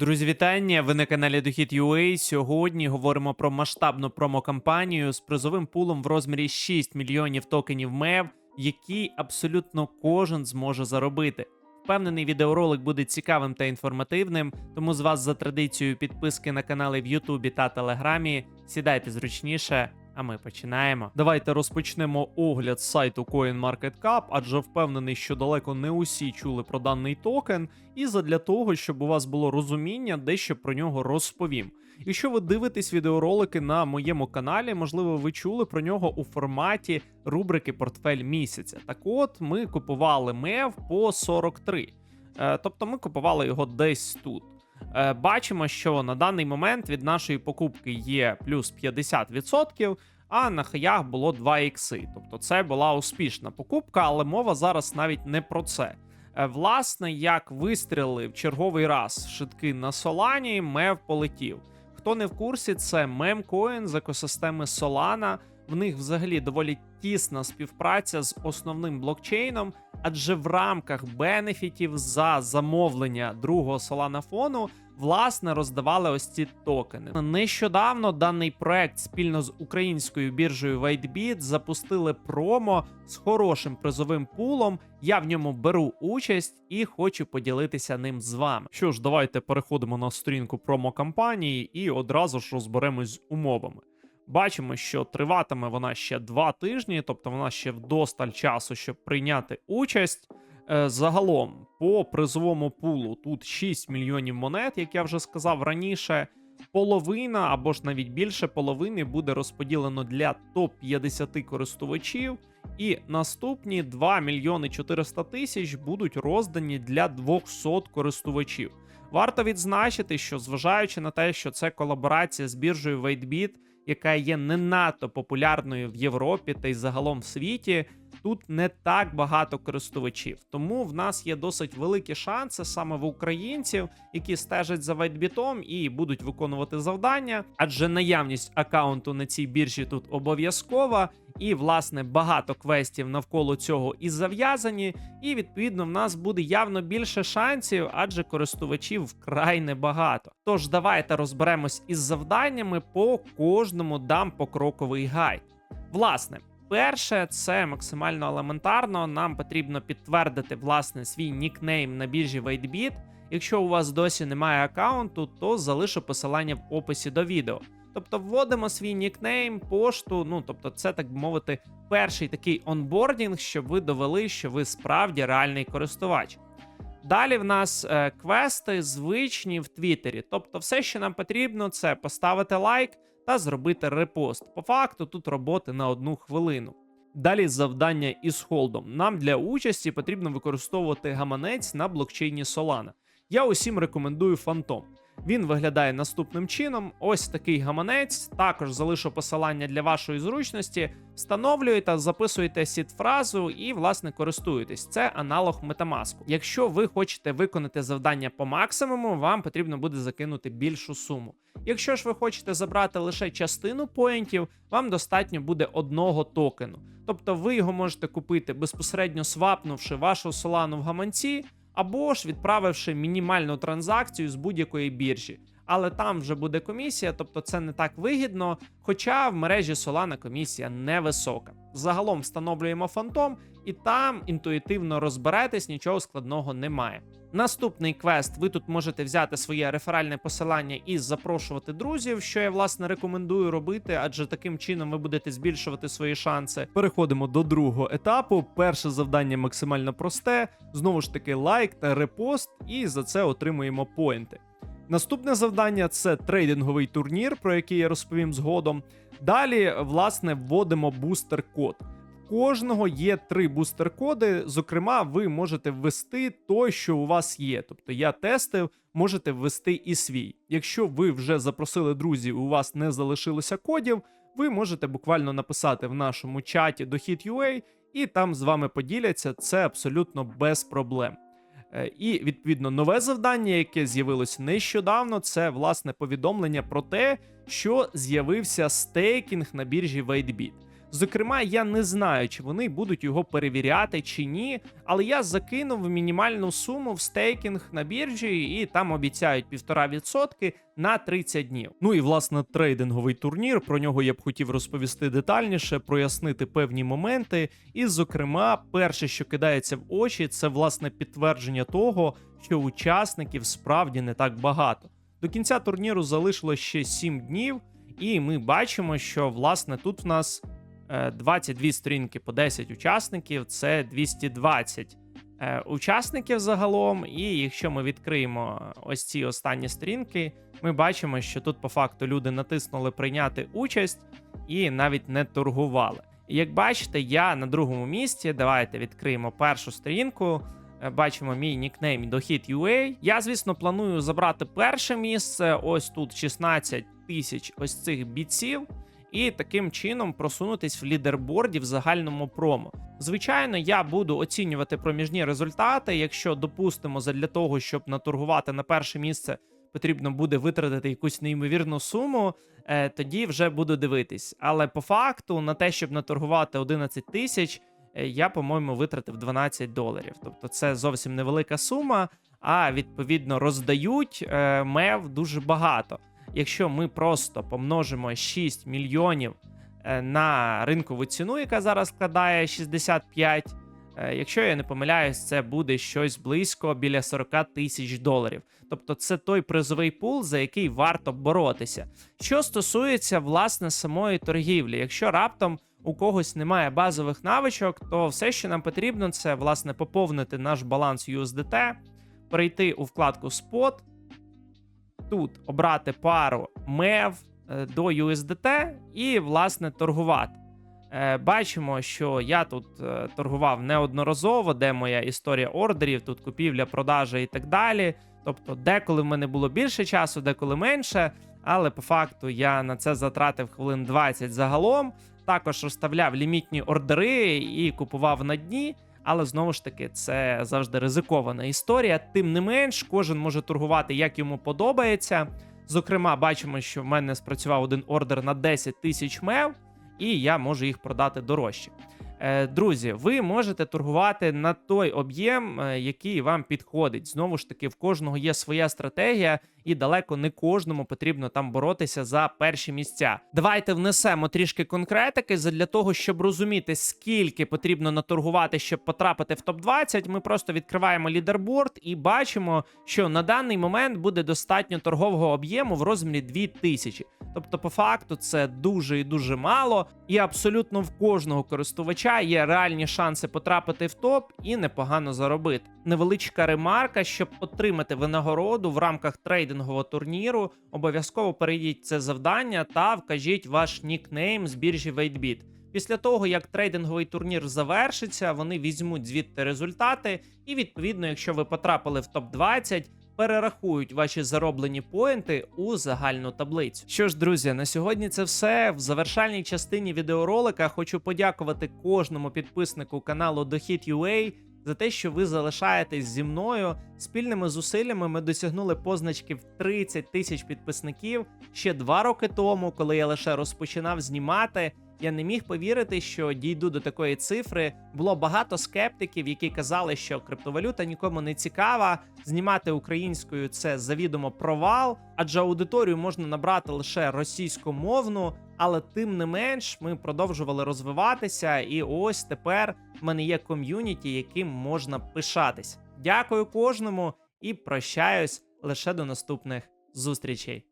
Друзі, вітання! Ви на каналі Дохід.ua. Сьогодні говоримо про масштабну промокампанію з призовим пулом в розмірі 6 мільйонів токенів МЕВ, які абсолютно кожен зможе заробити. Впевнений, відеоролик буде цікавим та інформативним, тому з вас за традицією підписки на канали в Ютубі та Телеграмі. Сідайте зручніше, а ми починаємо. Давайте розпочнемо огляд сайту CoinMarketCap, адже впевнений, що далеко не усі чули про даний токен, і задля того, щоб у вас було розуміння, дещо про нього розповім. Якщо ви дивитесь відеоролики на моєму каналі, можливо, ви чули про нього у форматі рубрики Портфель місяця. Так от ми купували МЕВ по 43. Е, тобто ми купували його десь тут. Е, Бачимо, що на даний момент від нашої покупки є плюс 50%, а на хаях було 2 ікси. Тобто це була успішна покупка, але мова зараз навіть не про це. Е, Власне, як вистрілили в черговий раз шитки на Солані, мев полетів. Хто не в курсі, це мемкоін з екосистеми Solana. В них взагалі доволі тісна співпраця з основним блокчейном, адже в рамках бенефітів за замовлення другого Solana фону власне роздавали ось ці токени. Нещодавно даний проект спільно з українською біржею WhiteBit запустили промо з хорошим призовим пулом. Я в ньому беру участь і хочу поділитися ним з вами. Що ж, давайте переходимо на сторінку промо-кампанії і одразу ж розберемось з умовами. Бачимо, що триватиме вона ще два тижні, тобто вона ще вдосталь часу, щоб прийняти участь. Е, Загалом, по призовому пулу тут 6 мільйонів монет, як я вже сказав раніше. Половина або ж навіть більше половини буде розподілено для топ-50 користувачів, і наступні 2 мільйони 400 тисяч будуть роздані для 200 користувачів. Варто відзначити, що зважаючи на те, що це колаборація з біржею WaitBit, яка є не надто популярною в Європі та й загалом в світі, тут не так багато користувачів. Тому в нас є досить великі шанси саме в українців, які стежать за вайтбітом і будуть виконувати завдання, адже наявність аккаунту на цій біржі тут обов'язкова. І, власне, багато квестів навколо цього і зав'язані, і відповідно в нас буде явно більше шансів, адже користувачів вкрай небагато. Тож давайте розберемось із завданнями по кожному дам покроковий гайд. Власне, перше, це максимально елементарно. Нам потрібно підтвердити власне свій нікнейм на біржі WaitBit. Якщо у вас досі немає аккаунту, то залишу посилання в описі до відео. Тобто вводимо свій нікнейм, пошту. Ну тобто, це так би мовити, перший такий онбордінг, щоб ви довели, що ви справді реальний користувач. Далі в нас е, квести звичні в Твіттері. Тобто, все, що нам потрібно, це поставити лайк та зробити репост. По факту тут роботи на одну хвилину. Далі завдання із холдом. Нам для участі потрібно використовувати гаманець на блокчейні Solana. Я усім рекомендую Phantom. Він виглядає наступним чином: ось такий гаманець. Також залишу посилання для вашої зручності. Встановлюєте, записуєте сіт-фразу і, власне, користуєтесь. Це аналог Metamask. Якщо ви хочете виконати завдання по максимуму, вам потрібно буде закинути більшу суму. Якщо ж ви хочете забрати лише частину поінтів, вам достатньо буде одного токену. Тобто ви його можете купити безпосередньо свапнувши вашу солану в гаманці або ж відправивши мінімальну транзакцію з будь-якої біржі. Але там вже буде комісія, тобто це не так вигідно. Хоча в мережі Solana комісія невисока. Загалом встановлюємо фантом, і там інтуїтивно розберетесь, нічого складного немає. Наступний квест, ви тут можете взяти своє реферальне посилання і запрошувати друзів, що я власне рекомендую робити, адже таким чином ви будете збільшувати свої шанси. Переходимо до другого етапу. Перше завдання максимально просте. Знову ж таки, лайк та репост, і за це отримуємо поінти. Наступне завдання це трейдинговий турнір, про який я розповім згодом. Далі, власне, вводимо бустер-код. В Кожного є три бустер-коди. Зокрема, ви можете ввести той, що у вас є. Тобто я тестив, можете ввести і свій. Якщо ви вже запросили друзів, у вас не залишилося кодів, ви можете буквально написати в нашому чаті до Hit.ua, і там з вами поділяться. Це абсолютно без проблем. Е, І відповідно нове завдання, яке з'явилось нещодавно, це власне повідомлення про те, що з'явився стейкінг на біржі WaitBit. Зокрема, я не знаю, чи вони будуть його перевіряти чи ні, але я закинув мінімальну суму в стейкінг на біржі, і там обіцяють 1,5% на 30 днів. Ну і власне трейдинговий турнір. Про нього я б хотів розповісти детальніше, прояснити певні моменти. І, зокрема, перше, що кидається в очі, це власне підтвердження того, що учасників справді не так багато. До кінця турніру залишилось ще 7 днів, і ми бачимо, що власне тут в нас 22 сторінки по 10 учасників, це 220 е, учасників загалом. І якщо ми відкриємо ось ці останні сторінки, ми бачимо, що тут по факту люди натиснули прийняти участь і навіть не торгували. І як бачите, я на другому місці. Давайте відкриємо першу сторінку. Е, Бачимо мій нікнейм Дохід.ua. Я, звісно, планую забрати перше місце. Ось тут 16 тисяч ось цих бійців, і таким чином просунутись в лідерборді в загальному промо. Звичайно, я буду оцінювати проміжні результати. Якщо допустимо, задля того, щоб наторгувати на перше місце, потрібно буде витратити якусь неймовірну суму, е, тоді вже буду дивитись. Але по факту, на те, щоб наторгувати 11 тисяч, е, я, по-моєму, витратив 12 доларів. Тобто це зовсім невелика сума, а відповідно роздають е, мев дуже багато. Якщо ми просто помножимо 6 мільйонів е, на ринкову ціну, яка зараз складає 65, е, якщо я не помиляюсь, це буде щось близько біля 40 тисяч доларів. Тобто це той призовий пул, за який варто боротися. Що стосується власне самої торгівлі, якщо раптом у когось немає базових навичок, то все, що нам потрібно, це власне поповнити наш баланс USDT, перейти у вкладку Spot, тут обрати пару MEV е, до USDT і, власне, торгувати. Е, Бачимо, що я тут е, торгував неодноразово, де моя історія ордерів, тут купівля, продажа і так далі. Тобто, деколи в мене було більше часу, деколи менше, але по факту я на це затратив хвилин 20 загалом. Також розставляв лімітні ордери і купував на дні. Але знову ж таки, це завжди ризикована історія. Тим не менш, кожен може торгувати як йому подобається. Зокрема, бачимо, що в мене спрацював один ордер на 10 тисяч мев, і я можу їх продати дорожче. Е, Друзі, ви можете торгувати на той об'єм, е, який вам підходить. Знову ж таки, в кожного є своя стратегія, і далеко не кожному потрібно там боротися за перші місця. Давайте внесемо трішки конкретики для того, щоб розуміти, скільки потрібно наторгувати, щоб потрапити в топ 20 Ми просто відкриваємо лідерборд і бачимо, що на даний момент буде достатньо торгового об'єму в розмірі 2000. Тобто, по факту, це дуже і дуже мало, і абсолютно в кожного користувача є реальні шанси потрапити в топ і непогано заробити. Невеличка ремарка, щоб отримати винагороду в рамках трейдингового турніру, обов'язково перейдіть це завдання та вкажіть ваш нікнейм з біржі WaitBit. Після того, як трейдинговий турнір завершиться, вони візьмуть звідти результати, і відповідно, якщо ви потрапили в топ 20 перерахують ваші зароблені поінти у загальну таблицю. Що ж, друзі, на сьогодні це все. В завершальній частині відеоролика хочу подякувати кожному підписнику каналу Дохід.ua за те, що ви залишаєтесь зі мною. Спільними зусиллями ми досягнули позначки в 30 тисяч підписників ще два роки тому, коли я лише розпочинав знімати. Я не міг повірити, що дійду до такої цифри. Було багато скептиків, які казали, що криптовалюта нікому не цікава. Знімати українською це завідомо провал, адже аудиторію можна набрати лише російськомовну. Але тим не менш, ми продовжували розвиватися, і ось тепер в мене є ком'юніті, яким можна пишатись. Дякую кожному і прощаюсь лише до наступних зустрічей.